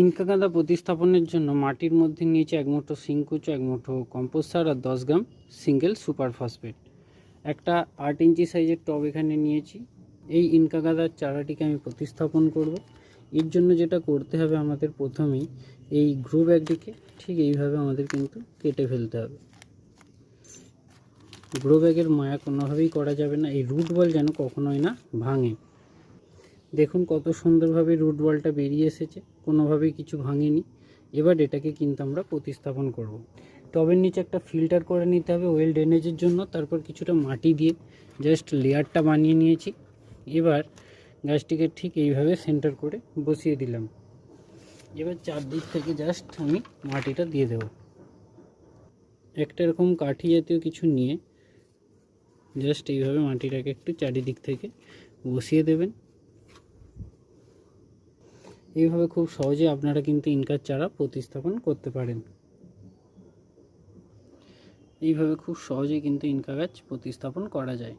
Inca গাঁদা প্রতিস্থাপনের জন্য মাটির মধ্যে নিয়েছে এক মুঠো সিংকুচো, এক মুঠো কম্পোস্ট সার আর দশ গ্রাম সিঙ্গেল সুপার ফসফেট। একটা আট ইঞ্চি সাইজের টব এখানে নিয়েছি। এই ইনকা গাঁদার চারাটিকে আমি প্রতিস্থাপন করব। এর জন্য যেটা করতে হবে আমাদের প্রথমেই এই গ্রো ব্যাগটিকে ঠিক এইভাবে আমাদের কিন্তু কেটে ফেলতে হবে। গ্রো ব্যাগের মায়া কোনোভাবেই করা যাবে না। এই রুট বল যেন কখনোই না ভাঙে। দেখুন কত সুন্দরভাবে রুট বলটা বেরিয়ে এসেছে, কোনোভাবেই কিছু ভাঙেনি। এবার এটাকে কিন্তু আমরা প্রতিস্থাপন করব। টবের নিচে একটা ফিল্টার করে নিতে হবে ওয়েল ড্রেনেজের জন্য, তারপর কিছুটা মাটি দিয়ে জাস্ট লেয়ারটা বানিয়ে নিয়েছি। এবার গাছটিকে ঠিক এইভাবে সেন্টার করে বসিয়ে দিলাম। এবার চারদিক থেকে জাস্ট আমি মাটিটা দিয়ে দেব। একটা এরকম কাঠি জাতীয় কিছু নিয়ে জাস্ট এইভাবে মাটিটাকে একটু চারিদিক থেকে বসিয়ে দেবেন। এইভাবে খুব সহজে আপনারা কিন্তু ইনকার চারা প্রতিস্থাপন করতে পারেন। এইভাবে খুব সহজে কিন্তু ইনকা গাছ প্রতিস্থাপন করা যায়।